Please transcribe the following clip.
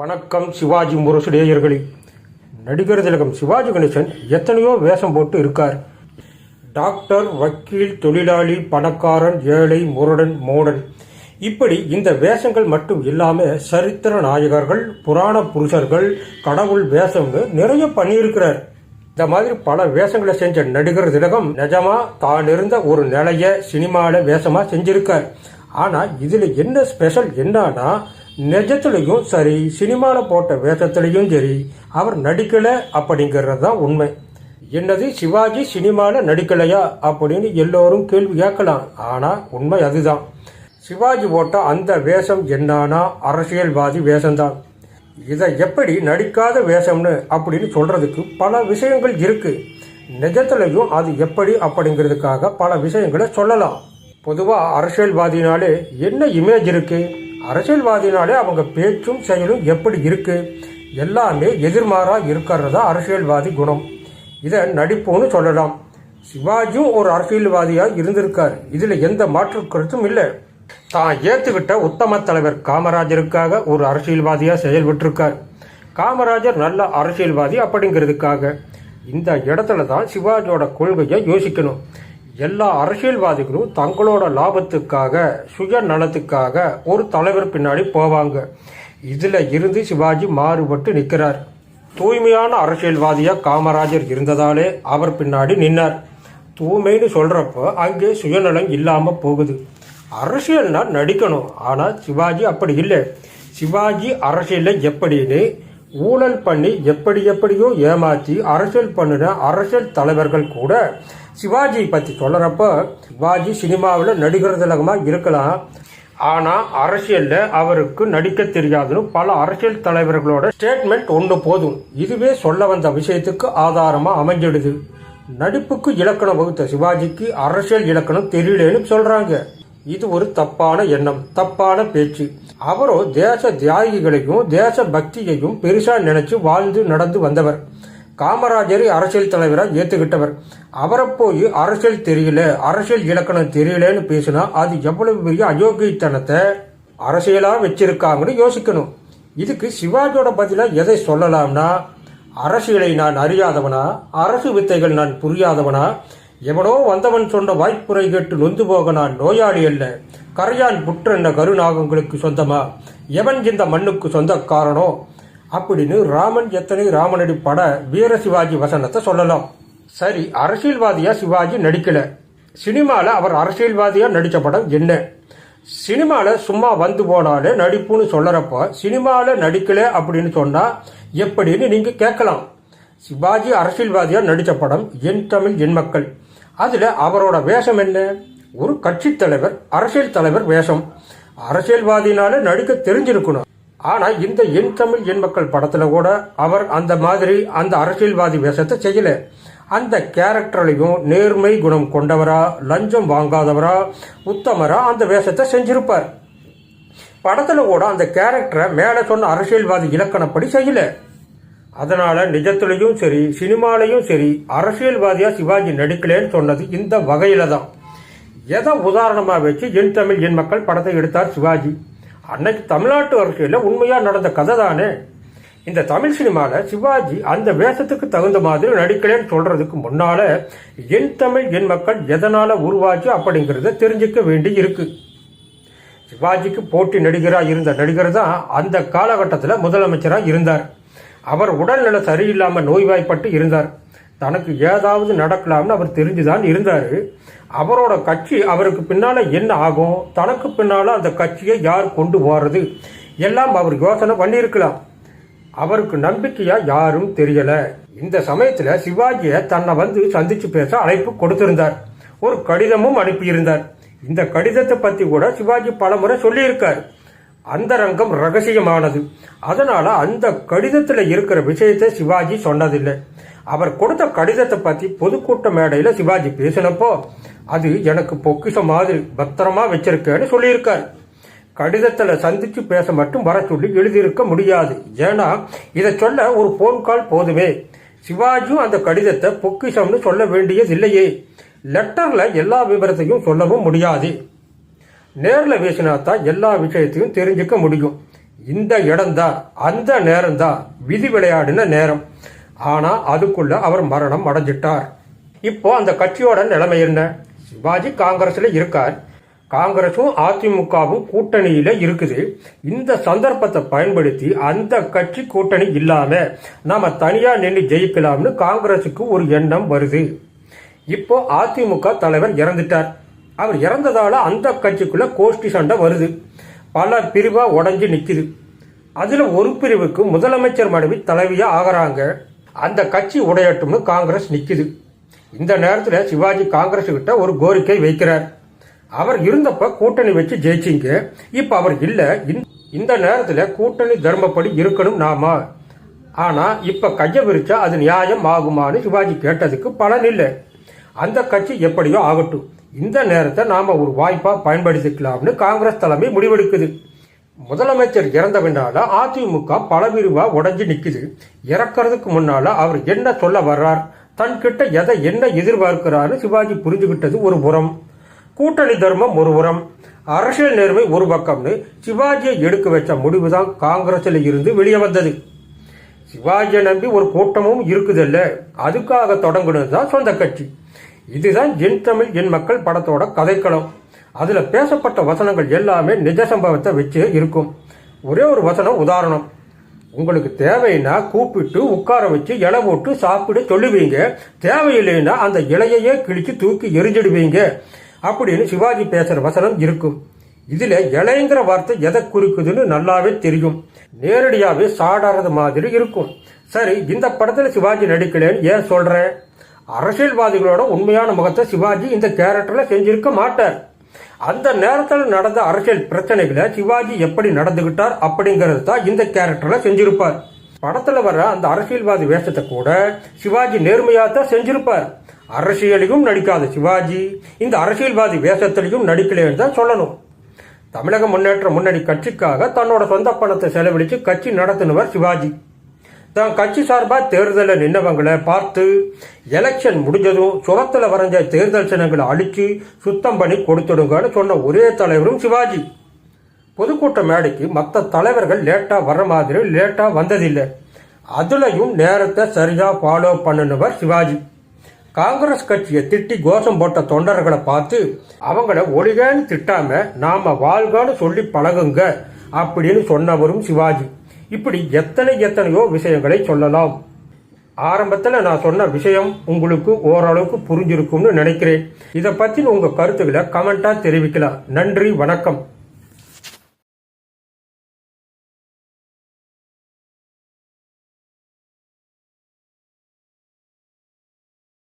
வணக்கம் சிவாஜி முரசுடேயர்களே. நடிகர் திலகம் சிவாஜி கணேசன் எத்தனையோ வேஷம் போட்டு இருக்கார். டாக்டர் வக்கீல் தொழிலாளி பணக்காரன் ஏழை முரடன் மோடன். இப்படி இந்த வேஷங்கள் மட்டும் இல்லாமல் சரித்திர நாயகர்கள் புராண புருஷர்கள் கடவுள் வேஷம்னு நிறைய பண்ணியிருக்கிறார். இந்த மாதிரி பல வேஷங்களை செஞ்ச நடிகர் திலகம் நிஜமா தான் இருந்த ஒரு நிலைய சினிமாவில் வேஷமாக செஞ்சிருக்கார். ஆனால் இதில் என்ன ஸ்பெஷல் என்னன்னா நிஜத்துலயும் சரி சினிமாவில் போட்ட வேஷத்துலேயும் சரி அவர் நடிக்கலை அப்படிங்கிறது தான் உண்மை. என்னது சிவாஜி சினிமாவில் நடிக்கலையா அப்படின்னு எல்லோரும் கேள்வி கேட்கலாம். ஆனால் உண்மை அதுதான். சிவாஜி போட்ட அந்த வேஷம் என்னன்னா அரசியல்வாதி வேஷம்தான். இதை எப்படி நடிக்காத வேஷம்னு அப்படின்னு சொல்கிறதுக்கு பல விஷயங்கள் இருக்குது நிஜத்துலையும் அது எப்படி அப்படிங்கிறதுக்காக பல விஷயங்களை சொல்லலாம். பொதுவாக அரசியல்வாதினாலே என்ன இமேஜ் இருக்குது அரசியல்வாதினாலே அவங்க பேச்சும் செயலும் எப்படி இருக்கு? எல்லாமே இருக்கிறது இருக்கிறதா அரசியல்வாதி குணம். இதை நடிப்புன்னு சொல்லலாம். சிவாஜியும் ஒரு அரசியல்வாதியாக இருந்திருக்கார். இதில் எந்த மாற்று கருத்தும் இல்லை. தான் ஏற்றுக்கிட்ட உத்தம தலைவர் காமராஜருக்காக ஒரு அரசியல்வாதியாக செயல்பட்டிருக்கார். காமராஜர் நல்ல அரசியல்வாதி அப்படிங்கிறதுக்காக. இந்த இடத்துல தான் சிவாஜியோட கொள்கையை யோசிக்கணும். எல்லா அரசியல்வாதிகளும் தங்களோட லாபத்துக்காக சுய நலத்துக்காக ஒரு தலைவர் பின்னாடி போவாங்க. இதில் இருந்து சிவாஜி மாறுபட்டு நிற்கிறார் தூய்மையான அரசியல்வாதியாக காமராஜர் இருந்ததாலே அவர் பின்னாடி நின்னார். தூய்மைன்னு சொல்கிறப்போ அங்கே சுயநலம் இல்லாமல் போகுது. அரசியல்னால் நடிக்கணும். ஆனால் சிவாஜி அப்படி இல்லை. சிவாஜி அரசியல்ல எப்படின்னு ஊழல் பண்ணி எப்படி எப்படியோ ஏமாற்றி அரசியல் பண்ணின அரசியல் தலைவர்கள் கூட சிவாஜி பற்றி சொல்கிறப்ப சிவாஜி சினிமாவில் நடிகர் திலகமா இருக்கலாம். ஆனால் அரசியலில் அவருக்கு நடிக்க தெரியாதுன்னு பல அரசியல் தலைவர்களோட ஸ்டேட்மெண்ட் ஒன்று போதும். இதுவே சொல்ல வந்த விஷயத்துக்கு ஆதாரமாக அமைஞ்சிடுது. நடிப்புக்கு இலக்கணம் வகுத்த சிவாஜிக்கு அரசியல் இலக்கணம் தெரியலன்னு சொல்கிறாங்க இது ஒரு தப்பான எண்ணம் தப்பான பேச்சு. அவரோ தேச தியாகிகளையும் தேச பக்தியையும் பெருசா நினைச்சு வாழ்ந்து நடந்து வந்தவர். காமராஜரை அரசியல் தலைவராக ஏத்துக்கிட்டவர். அவரை போய் அரசியல் தெரியல அரசியல் இலக்கணம் தெரியலன்னு பேசினா அது எவ்வளவு பெரிய அயோக்கியத்தனத்தை அரசியலா வச்சிருக்காங்கன்னு யோசிக்கணும். இதுக்கு சிவாஜியோட பதிலா எதை சொல்லலாம்னா அரசியலை நான் அறியாதவனா அரசு வித்தைகள் நான் புரியாதவனா எவனோ வந்தவன் சொன்ன வாய்ப்புரை கேட்டு நொந்து போக நான் நோயாளி அல்ல. கரையான் புற்றென்ன கருநாகங்களுக்கு சொந்தமா? எவன் இந்த மண்ணுக்கு சொந்தக்காரனோ? அப்படின்னு ராமன் எத்தனை ராமனடி பட வீர சிவாஜி வசனத்தை சொல்லலாம். சரி அரசியல்வாதியா சிவாஜி நடிக்கல. சினிமாவில் அவர் அரசியல்வாதியா நடித்த படம் என்ன? சினிமாவில் சும்மா வந்து போனாலே நடிப்புன்னு சொல்லுறப்போ சினிமாவில் நடிக்கல அப்படின்னு சொன்னால் எப்படின்னு நீங்கள் கேட்கலாம். சிவாஜி அரசியல்வாதியாக நடித்த படம் என் தமிழ் என் மக்கள். அதில் அவரோட வேஷம் என்ன? ஒரு கட்சி தலைவர் அரசியல் தலைவர் வேஷம். அரசியல்வாதினால நடிக்க தெரிஞ்சிருக்கணும். ஆனா இந்த என் தமிழ் என் மக்கள் படத்துல கூட அவர் அந்த மாதிரி அந்த அரசியல்வாதி வேஷத்தை செய்யல. அந்த கேரக்டர்லையும் நேர்மை குணம் கொண்டவரா லஞ்சம் வாங்காதவரா உத்தமரா அந்த வேஷத்தை செஞ்சிருப்பார். படத்துல கூட அந்த கேரக்டரை மேலே சொன்ன அரசியல்வாதி இலக்கணப்படி செய்யலை. அதனால நிஜத்திலையும் சரி சினிமாலையும் சரி அரசியல்வாதியா சிவாஜி நடிக்கலேன்னு சொன்னது இந்த வகையில தான் எதை உதாரணமா வச்சு என் தமிழ் என் மக்கள் படத்தை எடுத்தார் சிவாஜி? அன்னைக்கு தமிழ்நாட்டு அரசியலில் உண்மையா நடந்த கதை தானே. இந்த தமிழ் சினிமாவில் சிவாஜி அந்த வேஷத்துக்கு தகுந்த மாதிரி நடிக்கலன்னு சொல்றதுக்கு முன்னால என் தமிழ் என் மக்கள் எதனால உருவாச்சு அப்படிங்கிறத தெரிஞ்சுக்க வேண்டி இருக்கு. சிவாஜிக்கு போட்டி நடிகராக இருந்த நடிகர் தான் அந்த காலகட்டத்தில் முதலமைச்சராக இருந்தார். அவர் உடல்நல சரியில்லாமல் நோய்வாய்ப்பட்டு இருந்தார். தனக்கு ஏதாவது நடக்கலாம்னு அவர் தெரிஞ்சுதான் இருந்தார். அவரோட கட்சி அவருக்கு பின்னால் என்ன ஆகும்? தனக்கு பின்னால் அந்த கட்சியை யார் கொண்டு போறது எல்லாம் அவர் யோசனை பண்ணியிருக்கலாம். அவருக்கு நம்பிக்கையா யாரும் தெரியல. இந்த சமயத்தில் சிவாஜியை தன்னை வந்து சந்திச்சு பேச அழைப்பு கொடுத்திருந்தார். ஒரு கடிதமும் அனுப்பியிருந்தார். இந்த கடிதத்தை பற்றி கூட சிவாஜி பலமுறை சொல்லியிருக்கார். அந்தரங்கம் ரகசியமானது. அதனால அந்த கடிதத்துல இருக்கிற விஷயத்தை சிவாஜி சொன்னதில்லை. அவர் கொடுத்த கடிதத்தை பத்தி பொதுக்கூட்ட மேடையில சிவாஜி பேசினப்போ அது எனக்கு பொக்கிஷம் மாதிரி பத்திரமா வச்சிருக்கேன்னு சொல்லியிருக்கார். கடிதத்துல சந்திச்சு பேச மட்டும் வர சொல்லி எழுதியிருக்க முடியாது. ஏன்னா இதை சொல்ல ஒரு போன் கால் போதுமே. சிவாஜியும் அந்த கடிதத்தை பொக்கிஷம்னு சொல்ல வேண்டியது இல்லையே லெட்டர்ல எல்லா விவரத்தையும் சொல்லவும் முடியாது. நேரில் பேசினா தான் எல்லா விஷயத்தையும் தெரிஞ்சுக்க முடியும். இந்த இடம்தான் அந்த நேரம்தான் விதி விளையாடின நேரம். ஆனால் அதுக்குள்ள அவர் மரணம் அடைஞ்சிட்டார். இப்போ அந்த கட்சியோட நிலைமை என்ன? சிவாஜி காங்கிரஸில் இருக்கார். காங்கிரஸும் அதிமுகவும் கூட்டணியில் இருக்குது. இந்த சந்தர்ப்பத்தை பயன்படுத்தி அந்த கட்சி கூட்டணி இல்லாமல் நாம் தனியாக நின்று ஜெயிக்கலாம்னு காங்கிரஸுக்கு ஒரு எண்ணம் வருது. இப்போ அதிமுக தலைவர் இறந்துட்டார். அவர் இறந்ததால அந்த கட்சிக்குள்ள கோஷ்டி சண்டை வருது. பல பிரிவா உடஞ்சி நிக்குது. அதுல ஒரு பிரிவுக்கு முதலமைச்சர் மனைவி தலைவியா ஆகிறாங்க. அந்த கட்சி உடையட்டும்னு காங்கிரஸ் நிக்குது. இந்த நேரத்துல சிவாஜி காங்கிரஸ் கிட்ட ஒரு கோரிக்கை வைக்கிறார். அவர் இருந்தப்ப கூட்டணி வச்சு ஜெயிச்சிங்க. இப்ப அவர் இல்ல. இந்த- இந்த நேரத்துல கூட்டணி தர்மப்படி இருக்கணும் நாம. ஆனா இப்ப கைய விரிச்சா அது நியாயம் ஆகுமான்னு சிவாஜி கேட்டதுக்கு பலன் இல்லை. அந்த கட்சி எப்படியோ ஆகட்டும். இந்த நேரத்தை நாம ஒரு வாய்ப்பா பயன்படுத்திக்கலாம்னு காங்கிரஸ் தலைமை முடிவெடுக்குது. முதலமைச்சர் இறந்த பின்னால அதிமுக பல பலபிரிவா உடஞ்சி நிக்குது. இறக்கிறதுக்கு முன்னால அவர் என்ன சொல்ல வர்றார்? தன்கிட்ட எதை என்ன எதிர்பார்க்கிறாரு சிவாஜி புரிஞ்சுகிட்டது ஒரு புறம். கூட்டணி தர்மம் ஒரு புறம். அரசியல் நேர்மை ஒரு பக்கம்னு சிவாஜியை எடுக்க வச்ச முடிவுதான் காங்கிரஸில் இருந்து வெளியே வந்தது. சிவாஜியை நம்பி ஒரு கூட்டமும் இருக்குதல்ல. அதுக்காக தொடங்குனது தான் சொந்த கட்சி. இதுதான் என் தமிழ் என் மக்கள் படத்தோட கதைக்களம். அதுல பேசப்பட்ட வசனங்கள் எல்லாமே நிஜ சம்பவத்தை வச்சு இருக்கும். ஒரே ஒரு வசனம் உதாரணம். உங்களுக்கு தேவைன்னா கூப்பிட்டு உட்கார வச்சு இலை போட்டு சாப்பிட சொல்லுவீங்க. தேவையில்லைன்னா அந்த இலையையே கிழிச்சு தூக்கி எரிஞ்சிடுவீங்க. அப்படின்னு சிவாஜி பேசுற வசனம் இருக்கும். இதுல இலைங்கிற வார்த்தை எதை குறிக்குதுன்னு நல்லாவே தெரியும். நேரடியாவே சாடாறது மாதிரி இருக்கும். சரி இந்த படத்துல சிவாஜி நடிக்கலன்னு ஏன் சொல்றேன்? அரசியல்வாதிகளோட உண்மையான முகத்தை சிவாஜி இந்த கேரக்டர்ல செஞ்சிருக்க மாட்டார். அந்த நேரத்தில் நடந்த அரசியல் பிரச்சனைகளை சிவாஜி எப்படி நடந்துகிட்டார் அப்படிங்கிறது தான் இந்த கேரக்டர்ல செஞ்சிருப்பார். படத்துல வர அந்த அரசியல்வாதி வேஷத்தை கூட சிவாஜி நேர்மையா தான் செஞ்சிருப்பார். அரசியலையும் நடிக்காத சிவாஜி இந்த அரசியல்வாதி வேஷத்திலையும் நடிக்கலன்னு தான் சொல்லணும். தமிழக முன்னேற்ற முன்னணி கட்சிக்காக தன்னோட சொந்த பணத்தை செலவழிச்சு கட்சி நடத்தினவர் சிவாஜி. தான் கட்சி சார்பாக தேர்தலில் நின்றவங்களை பார்த்து எலெக்ஷன் முடிஞ்சதும் சுரத்தில் வரைஞ்ச தேர்தல் சின்னங்களை அழித்து சுத்தம் பண்ணி கொடுத்துடுங்கன்னு சொன்ன ஒரே தலைவரும் சிவாஜி. பொதுக்கூட்ட மேடைக்கு மற்ற தலைவர்கள் லேட்டாக வர்ற மாதிரி லேட்டாக வந்ததில்லை. அதுலையும் நேரத்தை சரியாக ஃபாலோ பண்ணினவர் சிவாஜி. காங்கிரஸ் கட்சியை திட்டி கோஷம் போட்ட தொண்டர்களை பார்த்து அவங்கள ஒழிகேன்னு திட்டாம நாம வாழ்கான்னு சொல்லி பழகுங்க அப்படின்னு சொன்னவரும் சிவாஜி. இப்படி எத்தனை எத்தனையோ விஷயங்களை சொல்லலாம். ஆரம்பத்தில் நான் சொன்ன விஷயம் உங்களுக்கு ஓரளவுக்கு புரிஞ்சிருக்கும்னு நினைக்கிறேன். இதை பற்றி உங்கள் கருத்துக்களை கமெண்ட்டாக தெரிவிக்கலாம். நன்றி வணக்கம்.